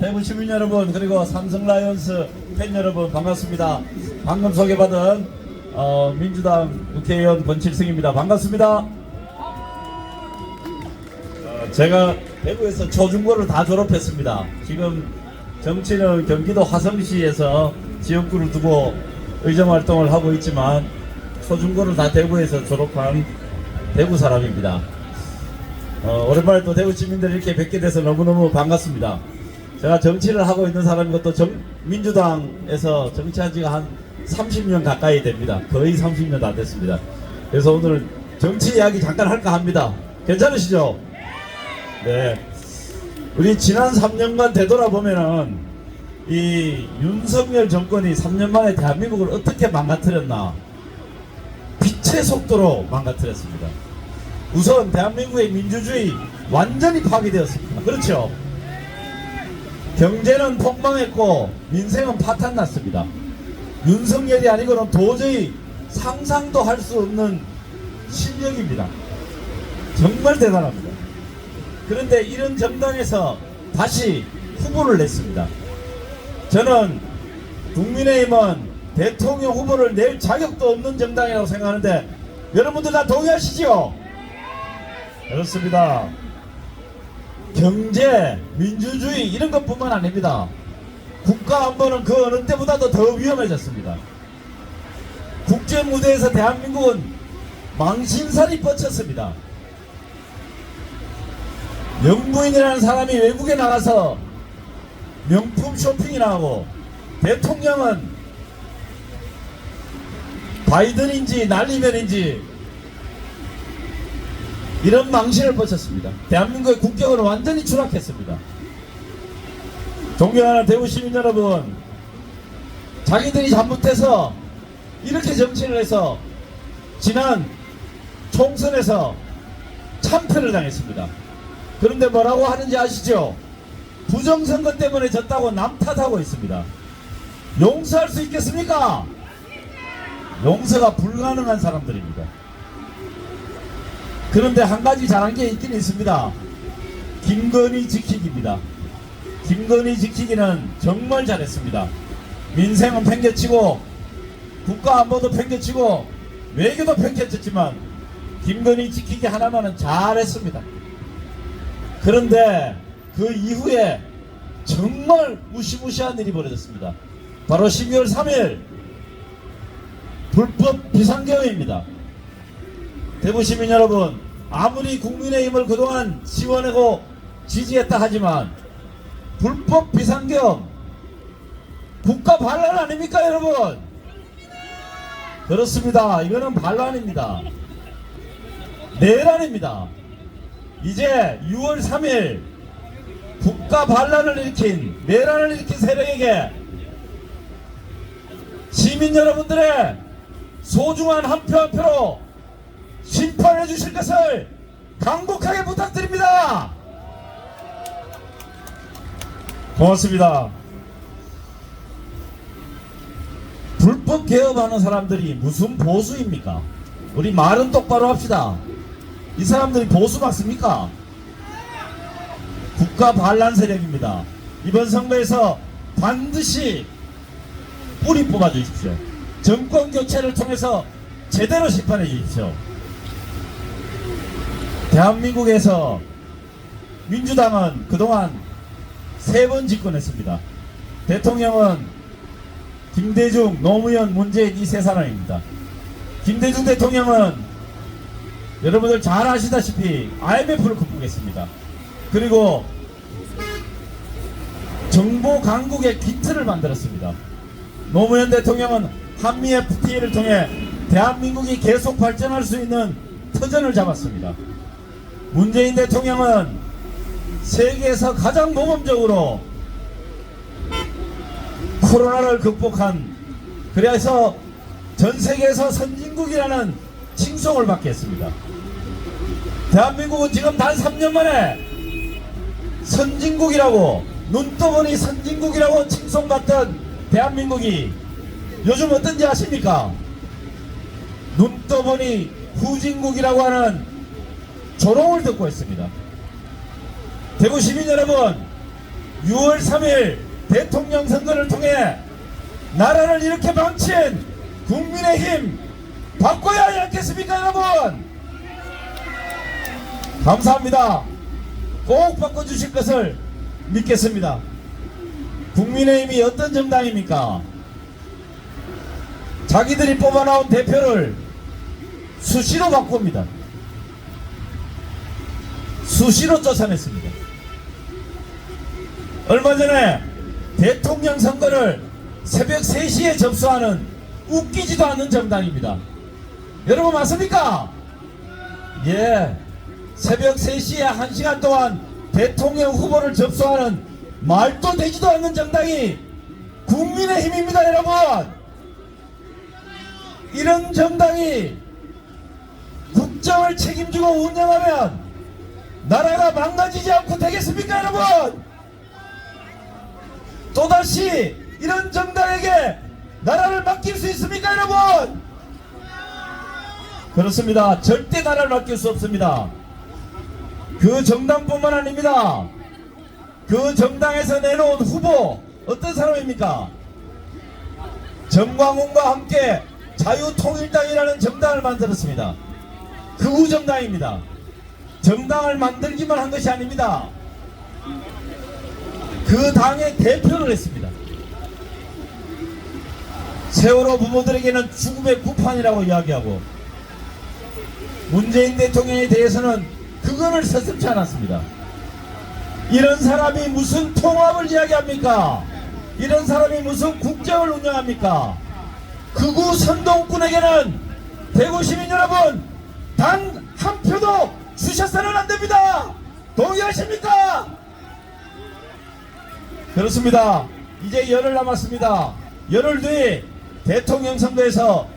대구 시민 여러분 그리고 삼성 라이온스 팬 여러분 반갑습니다. 방금 소개받은 어, 민주당 국회의원 권칠승입니다. 반갑습니다. 어, 제가 대구에서 초중고를 다 졸업했습니다. 지금 정치는 경기도 화성시에서 지역구를 두고 의정 활동을 하고 있지만 초중고를 다 대구에서 졸업한 대구 사람입니다. 어, 오랜만에 또 대구 시민들 이렇게 뵙게 돼서 너무너무 반갑습니다. 제가 정치를 하고 있는 사람이고 또 정- 민주당에서 정치한 지가 한 30년 가까이 됩니다. 거의 30년 다 됐습니다. 그래서 오늘 정치 이야기 잠깐 할까 합니다. 괜찮으시죠? 네. 우리 지난 3년간 되돌아보면은 이 윤석열 정권이 3년 만에 대한민국을 어떻게 망가뜨렸나 빛의 속도로 망가뜨렸습니다. 우선 대한민국의 민주주의 완전히 파괴되었습니다. 그렇죠? 경제는 폭망했고 민생은 파탄났습니다. 윤석열이 아니고는 도저히 상상도 할 수 없는 실력입니다. 정말 대단합니다. 그런데 이런 정당에서 다시 후보를 냈습니다. 저는 국민의힘은 대통령 후보를 낼 자격도 없는 정당이라고 생각하는데 여러분들 다 동의하시죠? 그렇습니다. 경제, 민주주의 이런 것뿐만 아닙니다. 국가 안보는 그 어느 때보다도 더 위험해졌습니다. 국제 무대에서 대한민국은 망신살이 뻗쳤습니다. 영부인이라는 사람이 외국에 나가서 명품 쇼핑이나 하고 대통령은 바이든인지 날리면인지 이런 망신을 뻗쳤습니다. 대한민국의 국격은 완전히 추락했습니다. 존경하는 대구 시민 여러분, 자기들이 잘못해서 이렇게 정치를 해서 지난 총선에서 참패를 당했습니다. 그런데 뭐라고 하는지 아시죠? 부정선거 때문에 졌다고 남 탓하고 있습니다. 용서할 수 있겠습니까? 용서가 불가능한 사람들입니다. 그런데 한 가지 잘한 게 있긴 있습니다. 김건희 지키기입니다. 김건희 지키기는 정말 잘했습니다. 민생은 팽개치고 국가 안보도 팽개치고 외교도 팽개쳤지만 김건희 지키기 하나만은 잘했습니다. 그런데 그 이후에 정말 무시무시한 일이 벌어졌습니다. 바로 12월 3일 불법 비상경입니다. 대구 시민 여러분, 아무리 국민의힘을 그동안 지원하고 지지했다 하지만 불법 비상경 국가 반란 아닙니까 여러분? 그렇습니다. 이거는 반란입니다. 내란입니다. 이제 6월 3일 국가 반란을 일으킨 내란을 일으킨 세력에게 시민 여러분들의 소중한 한 표 한 표로 심판해 주실 것을 강곡하게 부탁드립니다. 고맙습니다. 불법 개업하는 사람들이 무슨 보수입니까? 우리 말은 똑바로 합시다. 이 사람들이 보수 맞습니까? 국가 반란 세력입니다. 이번 선거에서 반드시 뿌리 뽑아 주십시오. 정권 교체를 통해서 제대로 심판해 주십시오. 대한민국에서 민주당은 그동안 세 번 집권했습니다. 대통령은 김대중, 노무현, 문재인 이 세 사람입니다. 김대중 대통령은 여러분들 잘 아시다시피 IMF를 극복했습니다. 그리고 정보 강국의 기틀을 만들었습니다. 노무현 대통령은 한미 FTA를 통해 대한민국이 계속 발전할 수 있는 터전을 잡았습니다. 문재인 대통령은 세계에서 가장 모범적으로 코로나를 극복한 그래서 전 세계에서 선진국이라는 칭송을 받게 했습니다. 대한민국은 지금 단 3년 만에 선진국이라고 눈떠보니 선진국이라고 칭송받던 대한민국이 요즘 어떤지 아십니까? 눈떠보니 후진국이라고 하는 조롱을 듣고 있습니다. 대구 시민 여러분, 6월 3일 대통령 선거를 통해 나라를 이렇게 망친 국민의힘 바꿔야 하지 않겠습니까 여러분? 감사합니다. 꼭 바꿔주실 것을 믿겠습니다. 국민의힘이 어떤 정당입니까? 자기들이 뽑아나온 대표를 수시로 바꿉니다 수시로 쫓아냈습니다 얼마 전에 대통령 선거를 새벽 3시에 접수하는 웃기지도 않는 정당입니다. 여러분 맞습니까? 예. 새벽 3시에 1시간 동안 대통령 후보를 접수하는 말도 되지도 않는 정당이 국민의 힘입니다, 여러분. 이런 정당이 국정을 책임지고 운영하면 나라가 망가지지 않고 되겠습니까, 여러분? 또다시 이런 정당에게 나라를 맡길 수 있습니까 여러분? 그렇습니다. 절대 나라를 맡길 수 없습니다. 그 정당뿐만 아닙니다. 그 정당에서 내놓은 후보 어떤 사람입니까? 정광훈과 함께 자유통일당이라는 정당을 만들었습니다. 극우 정당입니다. 정당을 만들기만 한 것이 아닙니다. 그 당의 대표를 했습니다. 세월호 부모들에게는 죽음의 구판이라고 이야기하고 문재인 대통령에 대해서는 그거를 서슴지 않았습니다. 이런 사람이 무슨 통합을 이야기합니까? 이런 사람이 무슨 국정을 운영합니까? 극우 선동꾼에게는 대구 시민 여러분 단 한 표도 주셔서는 안 됩니다. 동의하십니까? 그렇습니다. 이제 열흘 남았습니다. 열흘 뒤 대통령 선거에서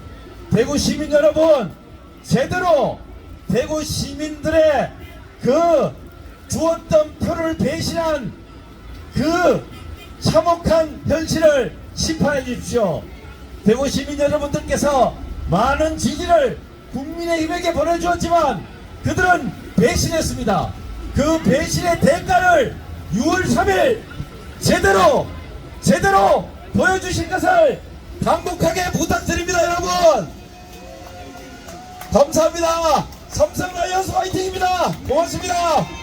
대구 시민 여러분 제대로 대구 시민들의 그 주었던 표를 배신한 그 참혹한 현실을 심판해 주십시오. 대구 시민 여러분들께서 많은 지지를 국민의힘에게 보내주었지만 그들은 배신했습니다. 그 배신의 대가를 6월 3일 제대로 제대로 보여주실 것을 강력하게 부탁드립니다 여러분. 감사합니다. 삼성라이언스 화이팅입니다. 고맙습니다